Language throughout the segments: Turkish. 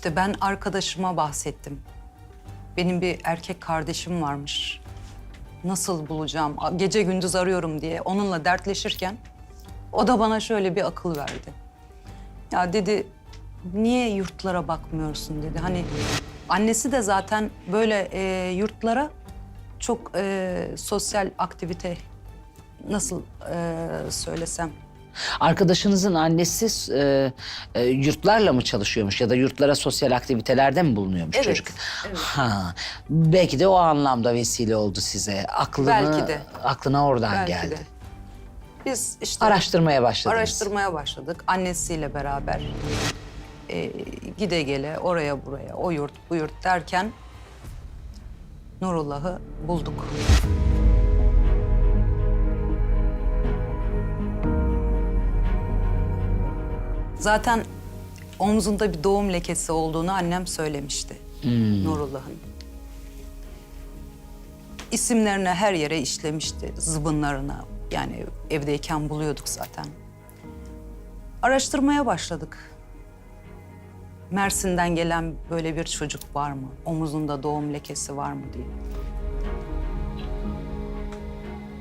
İşte ben arkadaşıma bahsettim. Benim bir erkek kardeşim varmış. Nasıl bulacağım? Gece gündüz arıyorum diye onunla dertleşirken o da bana şöyle bir akıl verdi. Ya dedi niye yurtlara bakmıyorsun dedi. Hani annesi de zaten böyle e, yurtlara çok e, sosyal aktivite nasıl e, söylesem Arkadaşınızın annesi e, e, yurtlarla mı çalışıyormuş ya da yurtlara sosyal aktivitelerde mi bulunuyormuş Evet, çocuk? evet. Ha, belki de o anlamda vesile oldu size. Aklını, Belki de. Aklına oradan belki geldi. de. Biz işte Araştırmaya başladınız. araştırmaya başladık annesiyle beraber. E, gide gele oraya buraya o yurt bu yurt derken Nurullah'ı bulduk. Zaten omzunda bir doğum lekesi olduğunu annem söylemişti. Nurullah'ın. İsimlerine her yere işlemişti, zıbınlarına. Yani evdeyken buluyorduk zaten. Araştırmaya başladık. Mersin'den gelen böyle bir çocuk var mı? Omuzunda doğum lekesi var mı diye.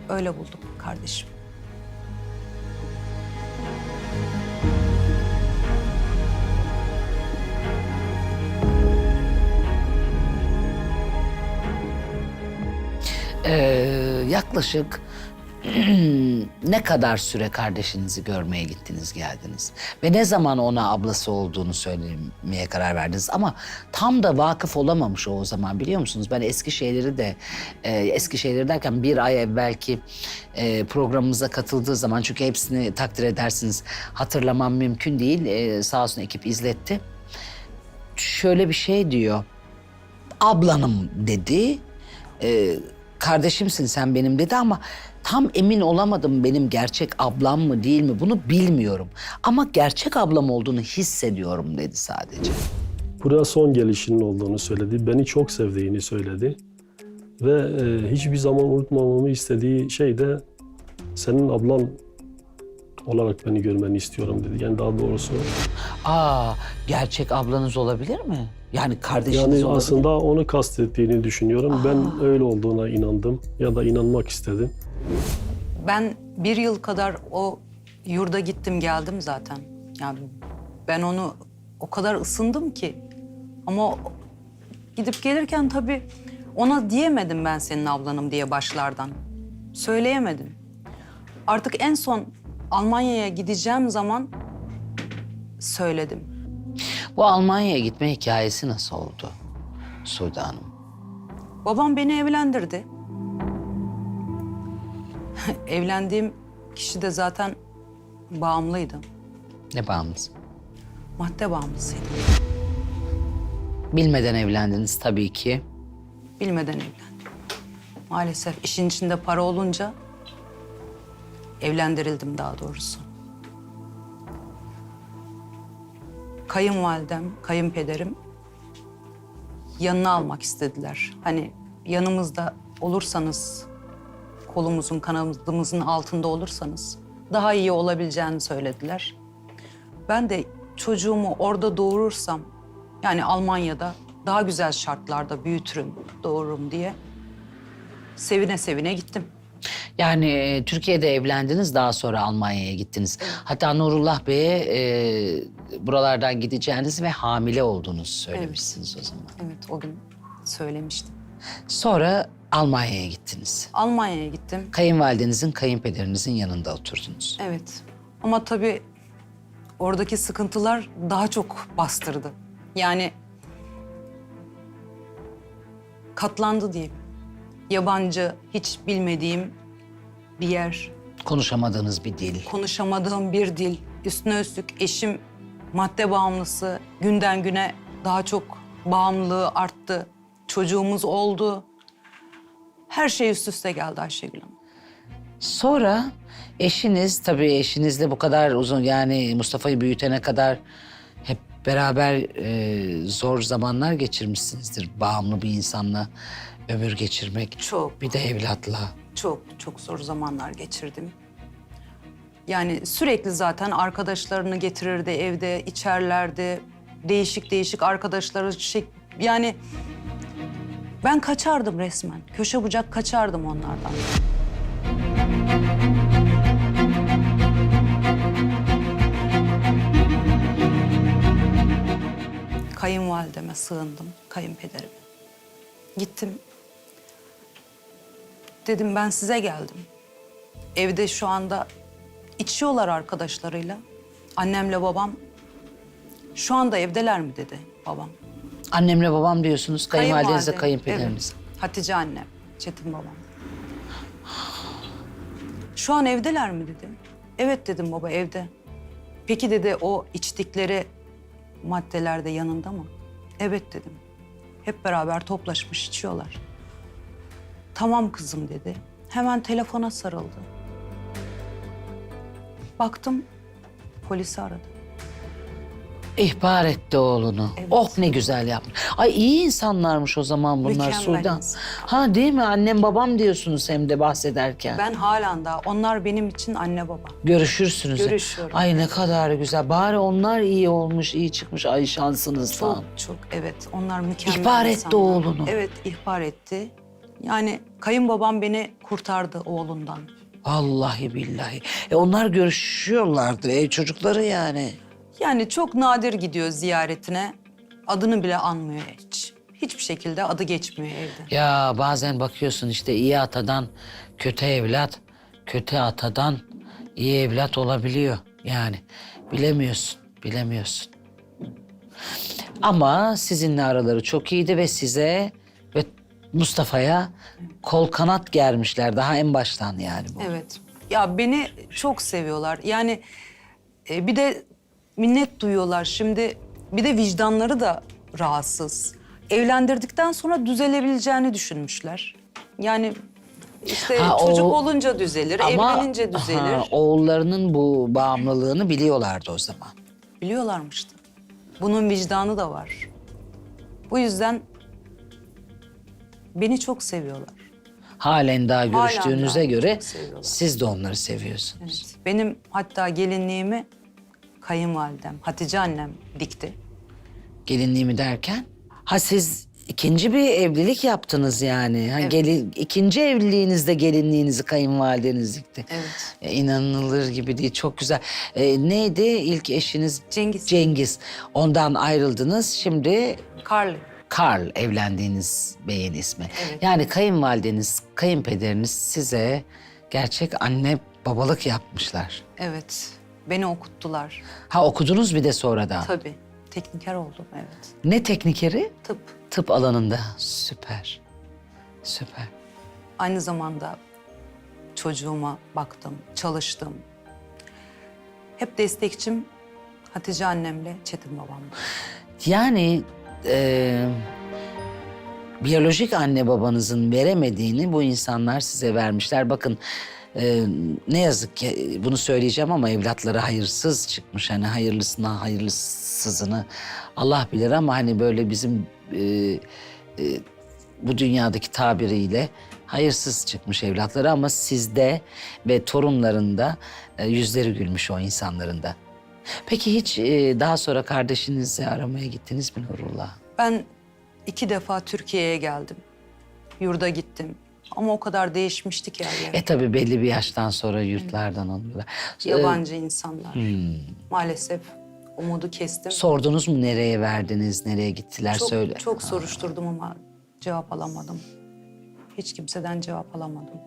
Öyle bulduk kardeşim. Yaklaşık ne kadar süre kardeşinizi görmeye gittiniz geldiniz? Ve ne zaman ona ablası olduğunu söylemeye karar verdiniz? Ama tam da vakıf olamamış o o zaman biliyor musunuz? Ben eski şeyleri de, e, eski şeyleri derken bir ay evvelki e, programımıza katıldığı zaman... Çünkü hepsini takdir edersiniz hatırlamam mümkün değil. E, sağ olsun ekip izletti. Şöyle bir şey diyor ablanım dedi. Ee, kardeşimsin sen benim dedi ama tam emin olamadım benim gerçek ablam mı değil mi bunu bilmiyorum. Ama gerçek ablam olduğunu hissediyorum dedi sadece. Buraya son gelişinin olduğunu söyledi. Beni çok sevdiğini söyledi. Ve e, hiçbir zaman unutmamamı istediği şey de senin ablan olarak beni görmeni istiyorum dedi. Yani daha doğrusu Aa gerçek ablanız olabilir mi? Yani kardeşiniz yani olabilir aslında onu kastettiğini düşünüyorum. Ben öyle olduğuna inandım ya da inanmak istedim. Ben bir yıl kadar o yurda gittim geldim zaten. Yani ben onu o kadar ısındım ki. Ama gidip gelirken tabii ona diyemedim ben senin ablanım diye başlardan. Söyleyemedim. Artık en son Almanya'ya gideceğim zaman söyledim. Bu Almanya'ya gitme hikayesi nasıl oldu Sude Hanım? Babam beni evlendirdi. Evlendiğim kişi de zaten bağımlıydı. Ne bağımlısı? Madde bağımlısıydı. Bilmeden evlendiniz tabii ki. Bilmeden evlendim. Maalesef işin içinde para olunca evlendirildim daha doğrusu. Kayınvalidem, kayınpederim yanına almak istediler. Hani yanımızda olursanız, kolumuzun, kanadımızın altında olursanız daha iyi olabileceğini söylediler. Ben de çocuğumu orada doğurursam, yani Almanya'da daha güzel şartlarda büyütürüm, doğururum diye sevine sevine gittim. Yani e, Türkiye'de evlendiniz daha sonra Almanya'ya gittiniz. Hatta Nurullah Bey'e e, buralardan gideceğiniz ve hamile olduğunuzu söylemişsiniz o zaman. Evet, o gün söylemiştim. Sonra Almanya'ya gittiniz. Almanya'ya gittim. Kayınvalidenizin, kayınpederinizin yanında oturdunuz. Evet. Ama tabii oradaki sıkıntılar daha çok bastırdı. Yani katlandı diyeyim. Yabancı, hiç bilmediğim bir yer, Konuşamadığınız bir dil. konuşamadığım bir dil. Üstüne üstlük eşim madde bağımlısı. Günden güne daha çok bağımlılığı arttı. Çocuğumuz oldu. Her şey üst üste geldi Ayşegül Hanım. Sonra eşiniz, tabii eşinizle bu kadar uzun yani Mustafa'yı büyütene kadar hep beraber e, zor zamanlar geçirmişsinizdir. Bağımlı bir insanla ömür geçirmek. Çok. Bir de evlatla. Çok çok zor zamanlar geçirdim. Yani sürekli zaten arkadaşlarını getirirdi evde, içerlerdi. değişik değişik arkadaşları şey yani ben kaçardım resmen. Köşe bucak kaçardım onlardan. Kayınvalideme sığındım, kayınpederime. Gittim. Dedim ben size geldim. Evde şu anda içiyorlar arkadaşlarıyla. Annemle babam şu anda evdeler mi dedi babam. Annemle babam diyorsunuz, kayınvalidenizle Kayınvalide, kayınpederiniz. Evet. Hatice annem, Çetin babam. Şu an evdeler mi dedi. Evet dedim baba evde. Peki dedi o içtikleri maddeler de yanında mı? Evet dedim. Hep beraber toplaşmış içiyorlar. Tamam kızım dedi. Hemen telefona sarıldı. Baktım polisi aradı. İhbar etti oğlunu. Evet. Oh ne güzel yapmış. Ay iyi insanlarmış o zaman bunlar Mükemmel Sudan. insan. Ha değil mi? Annem babam diyorsunuz hem de bahsederken. Ben halen daha onlar benim için anne baba. Görüşürsünüz. Görüşüyorum. Ay ne kadar güzel. Bari onlar iyi olmuş, iyi çıkmış. Ay şansınızdan. Çok çok evet onlar mükemmel İhbar etti insanlar. oğlunu. Evet ihbar etti. Yani kayınbabam beni kurtardı oğlundan. Vallahi billahi. E onlar görüşüyorlardı. Ev çocukları yani. Yani çok nadir gidiyor ziyaretine. Adını bile anmıyor hiç. Hiçbir şekilde adı geçmiyor evde. Ya bazen bakıyorsun işte iyi atadan kötü evlat, kötü atadan iyi evlat olabiliyor. Yani bilemiyorsun, bilemiyorsun. Ama sizinle araları çok iyiydi ve size Mustafa'ya kol kanat germişler daha en baştan yani bu. Evet. Ya beni çok seviyorlar. Yani e, bir de minnet duyuyorlar. Şimdi bir de vicdanları da rahatsız. Evlendirdikten sonra düzelebileceğini düşünmüşler. Yani işte Ha, o- çocuk olunca düzelir, evlenince düzelir. aha, oğullarının bu bağımlılığını biliyorlardı o zaman. Biliyorlarmıştı. Bunun vicdanı da var. Bu yüzden beni çok seviyorlar. Halen daha Halen görüştüğünüze daha göre çok seviyorlar. siz de onları seviyorsunuz. Evet. Benim hatta gelinliğimi kayınvalidem, Hatice annem dikti. Gelinliğimi derken? Ha siz ikinci bir evlilik yaptınız yani. Ha, Evet. gelin, ikinci evliliğinizde gelinliğinizi kayınvalideniz dikti. Evet. E, inanılır gibi değil. Çok güzel. E, neydi ilk eşiniz? Cengiz. Cengiz. Ondan ayrıldınız. Şimdi Carly. Karl evlendiğiniz beyin ismi. Evet. Yani kayınvalideniz, kayınpederiniz size gerçek anne babalık yapmışlar. Evet. Beni okuttular. Ha okudunuz bir de sonradan. Tabii. Tekniker oldum evet. Ne teknikeri? Tıp. Tıp alanında. Süper. Süper. Aynı zamanda çocuğuma baktım, çalıştım. Hep destekçim Hatice annemle Çetin babamdı. Yani e, biyolojik anne babanızın veremediğini bu insanlar size vermişler. Bakın e, ne yazık ki bunu söyleyeceğim ama evlatları hayırsız çıkmış. Hani hayırlısına hayırlısızını Allah bilir ama hani böyle bizim e, e, bu dünyadaki tabiriyle hayırsız çıkmış evlatları ama sizde ve torunlarında e, yüzleri gülmüş o insanların da. Peki hiç e, daha sonra kardeşinizi aramaya gittiniz mi Nurullah? Ben iki defa Türkiye'ye geldim. Yurda gittim. Ama o kadar değişmişti ki her yer. E tabii belli bir yaştan sonra yurtlardan alıyorlar. E, Yabancı insanlar. Hmm. Maalesef umudu kestim. sordunuz mu nereye verdiniz, nereye gittiler çok, söyle. çok soruşturdum ama cevap alamadım. Hiç kimseden cevap alamadım.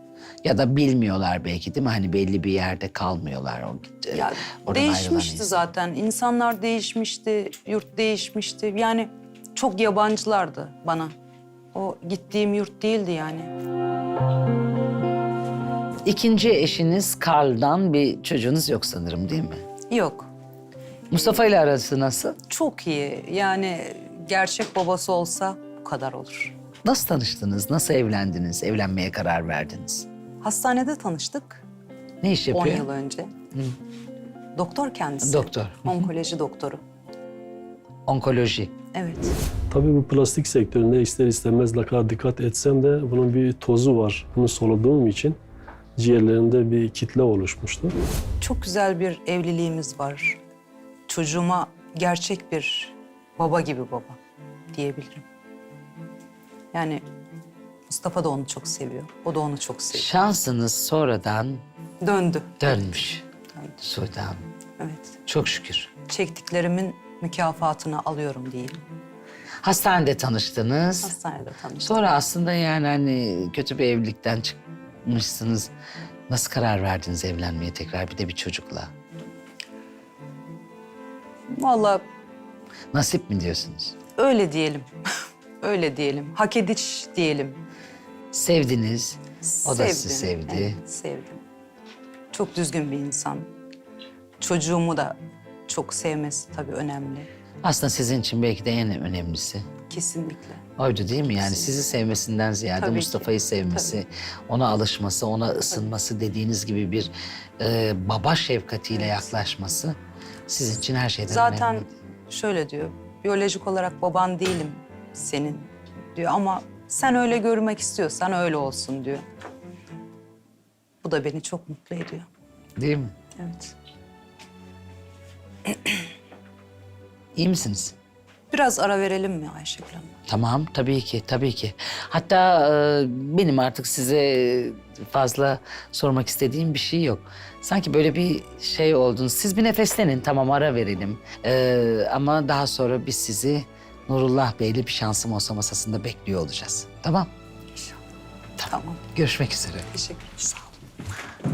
Ya da bilmiyorlar belki değil mi? Hani belli bir yerde kalmıyorlar. O, e, Ya oradan değişmişti zaten. İnsanlar değişmişti, yurt değişmişti. Yani çok yabancılardı bana. O gittiğim yurt değildi yani. İkinci eşiniz Karl'dan bir çocuğunuz yok sanırım değil mi? Yok. Mustafa ile arası nasıl? Çok iyi. Yani gerçek babası olsa bu kadar olur. Nasıl tanıştınız? Nasıl evlendiniz? Evlenmeye karar verdiniz? Hastanede tanıştık Ne iş 10 yapıyor? yıl önce. Doktor kendisi. Doktor. Onkoloji doktoru. Onkoloji. Evet. Tabii bu plastik sektöründe ister istemez ne kadar dikkat etsem de bunun bir tozu var. Bunu soluduğum için ciğerlerimde bir kitle oluşmuştu. Çok güzel bir evliliğimiz var. Çocuğuma gerçek bir baba gibi baba diyebilirim. Yani Mustafa da onu çok seviyor. O da onu çok seviyor. Şansınız sonradan Döndü. dönmüş Döndü. Sude Hanım. Evet. Çok şükür. Çektiklerimin mükafatını alıyorum diyelim. Hastanede tanıştınız. Hastanede tanıştık. Sonra aslında yani hani kötü bir evlilikten çıkmışsınız. Nasıl karar verdiniz evlenmeye tekrar bir de bir çocukla? Vallahi Nasip mi diyorsunuz? öyle diyelim. öyle diyelim. Hak ediş diyelim. Sevdiniz. O da sizi Sevdim, sevdi. evet, sevdim. Çok düzgün bir insan. Çocuğumu da çok sevmesi tabii önemli. Aslında sizin için belki de en önemlisi. Kesinlikle. Oydu değil mi? Yani sizi sevmesinden ziyade Tabii ki. Mustafa'yı sevmesi, ona alışması, ona ısınması dediğiniz gibi bir e, baba şefkatiyle yaklaşması sizin için her şeyden Zaten önemli. şöyle diyor. Biyolojik olarak baban değilim senin diyor ama sen öyle görmek istiyorsan öyle olsun diyor. Bu da beni çok mutlu ediyor. Değil mi? Evet. İyi misiniz? Biraz ara verelim mi Ayşegül Hanım? Tamam, tabii ki, tabii ki. Hatta e, benim artık size fazla sormak istediğim bir şey yok. Sanki böyle bir şey oldunuz. Siz bir nefeslenin, tamam ara verelim. E, ama daha sonra biz sizi Nurullah Bey'le bir şansım olsa masasında bekliyor olacağız. Tamam, İnşallah. Tamam. görüşmek üzere. Teşekkür ederim. Sağ olun.